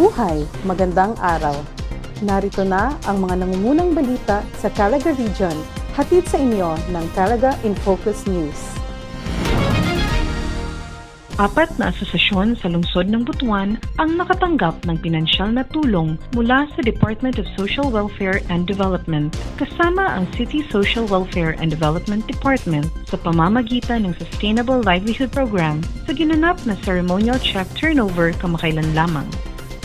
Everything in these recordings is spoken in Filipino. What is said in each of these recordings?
Mabuhay! Magandang araw! Narito na ang mga nangungunang balita sa Calaga Region, hatid sa inyo ng Calaga in Focus News. Apat na asosasyon sa lungsod ng Butuan ang nakatanggap ng pinansyal na tulong mula sa Department of Social Welfare and Development kasama ang City Social Welfare and Development Department sa pamamagitan ng Sustainable Livelihood Program sa ginanap na ceremonial check turnover kamakailan lamang.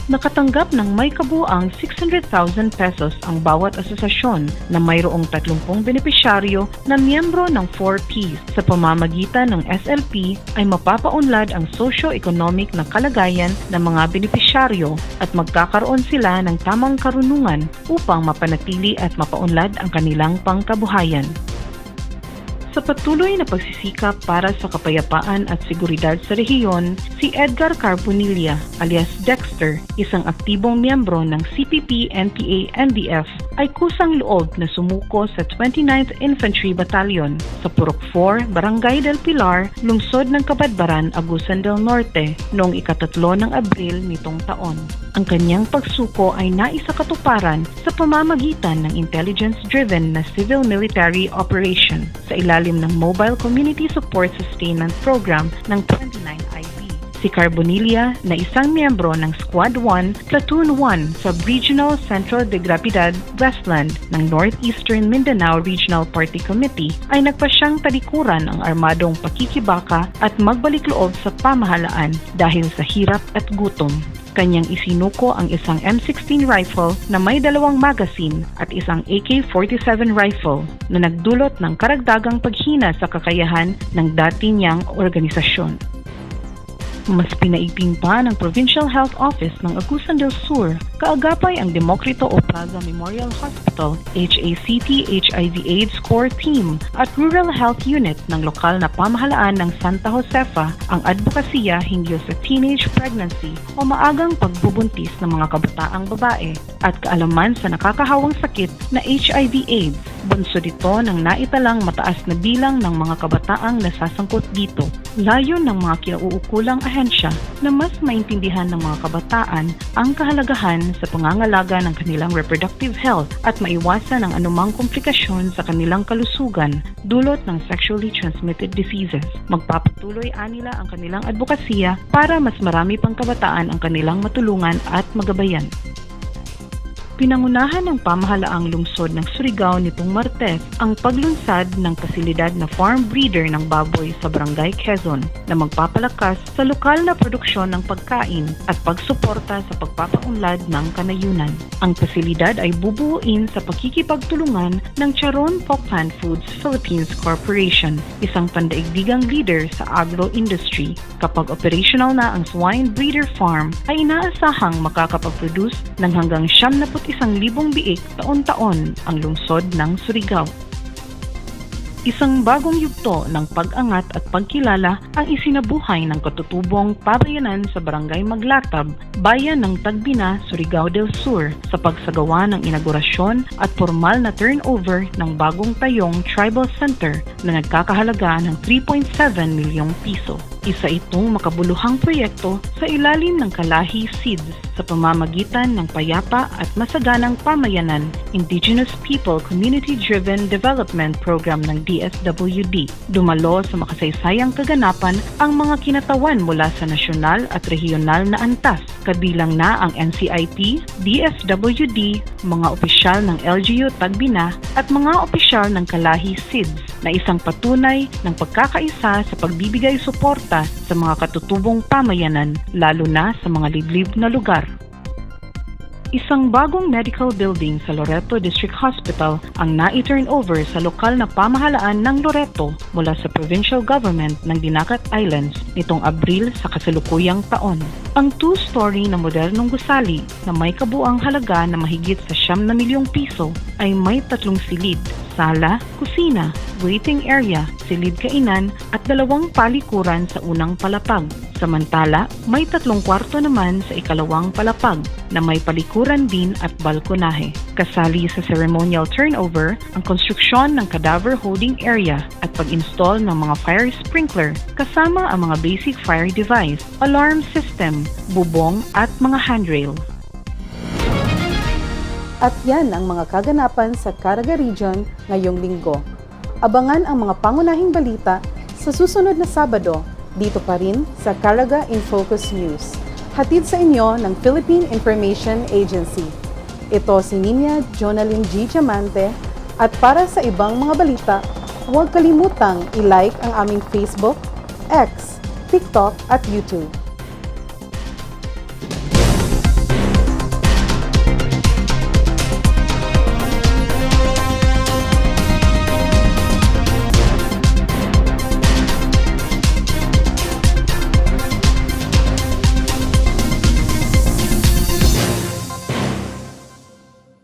Nakatanggap ng may kabuang 600,000 pesos ang bawat asosasyon na mayroong 30 benepisyaryo na miyembro ng 4Ps. Sa pamamagitan ng SLP ay mapapaunlad ang socio-economic na kalagayan ng mga benepisyaryo at magkakaroon sila ng tamang karunungan upang mapanatili at mapaunlad ang kanilang pangkabuhayan. Sa patuloy na pagsisikap para sa kapayapaan at seguridad sa rehiyon, si Edgar Carbonilla alias Dexter, isang aktibong miyembro ng CPP-NPA-NDF, ay kusang loob na sumuko sa 29th Infantry Battalion sa Purok 4, Barangay del Pilar, lungsod ng Kabadbaran, Agusan del Norte noong ikatatlo ng Abril nitong taon. Ang kanyang pagsuko ay naisakatuparan sa pamamagitan ng intelligence-driven na civil-military operation sa ilalim ng Mobile Community Support Sustainment Program ng 29IB. Si Carbonilla na isang miyembro ng Squad 1, Platoon 1 sa Regional Centro de Gravidad Westland ng Northeastern Mindanao Regional Party Committee ay nagpasyang talikuran ang armadong pakikibaka at magbalik loob sa pamahalaan dahil sa hirap at gutom kanyang isinuko ang isang M16 rifle na may dalawang magazine at isang AK-47 rifle na nagdulot ng karagdagang paghina sa kakayahan ng dati niyang organisasyon. Mas pinaigting pa ng Provincial Health Office ng Agusan del Sur, kaagapay ang Demokrito o Plaza Memorial Hospital, HACT HIV AIDS Core Team at Rural Health Unit ng lokal na pamahalaan ng Santa Josefa ang advokasya hinggil sa teenage pregnancy o maagang pagbubuntis ng mga kabataang babae at kaalaman sa nakakahawang sakit na HIV AIDS Bunso dito ng naitalang mataas na bilang ng mga kabataang nasasangkot dito. Layon ng mga kinauukulang ahensya na mas maintindihan ng mga kabataan ang kahalagahan sa pangangalaga ng kanilang reproductive health at maiwasan ang anumang komplikasyon sa kanilang kalusugan dulot ng sexually transmitted diseases. Magpapatuloy anila ang kanilang advokasya para mas marami pang kabataan ang kanilang matulungan at magabayan. Pinangunahan ng pamahalaang lungsod ng Surigao nitong Martes ang paglunsad ng pasilidad na farm breeder ng baboy sa Barangay Quezon na magpapalakas sa lokal na produksyon ng pagkain at pagsuporta sa pagpapaunlad ng kanayunan. Ang pasilidad ay bubuuin sa pakikipagtulungan ng Charon Pokpan Foods Philippines Corporation, isang pandaigdigang leader sa agro-industry. Kapag operational na ang swine breeder farm, ay inaasahang makakapag-produce ng hanggang 71,000 biik taon-taon ang lungsod ng Surigao. Isang bagong yugto ng pag-angat at pagkilala ang isinabuhay ng katutubong pabayanan sa Barangay Maglatab, bayan ng Tagbina, Surigao del Sur sa pagsagawa ng inaugurasyon at formal na turnover ng bagong tayong Tribal Center na nagkakahalaga ng 3.7 milyong piso. Isa itong makabuluhang proyekto sa ilalim ng Kalahi Seeds sa pamamagitan ng payapa at masaganang pamayanan Indigenous People Community-Driven Development Program ng DSWD. Dumalo sa makasaysayang kaganapan ang mga kinatawan mula sa nasyonal at regional na antas, kabilang na ang NCIP, DSWD, mga opisyal ng LGU Tagbina at mga opisyal ng Kalahi Seeds na isang patunay ng pagkakaisa sa pagbibigay suporta sa mga katutubong pamayanan, lalo na sa mga liblib na lugar. Isang bagong medical building sa Loreto District Hospital ang na-turn over sa lokal na pamahalaan ng Loreto mula sa provincial government ng Dinagat Islands nitong Abril sa kasalukuyang taon. Ang two-story na modernong gusali na may kabuang halaga na mahigit sa siyam na milyong piso ay may tatlong silid, sala, kusina, waiting area, silid kainan at dalawang palikuran sa unang palapag. Samantala, may tatlong kwarto naman sa ikalawang palapag na may palikuran din at balkonahe. Kasali sa ceremonial turnover ang konstruksyon ng cadaver holding area at pag-install ng mga fire sprinkler kasama ang mga basic fire device, alarm system, bubong at mga handrail. At yan ang mga kaganapan sa Caraga Region ngayong linggo. Abangan ang mga pangunahing balita sa susunod na Sabado dito pa rin sa Caraga in Focus News. Hatid sa inyo ng Philippine Information Agency. Ito si Ninya Jonalyn G. Diamante at para sa ibang mga balita, huwag kalimutang i-like ang aming Facebook, X, TikTok at YouTube.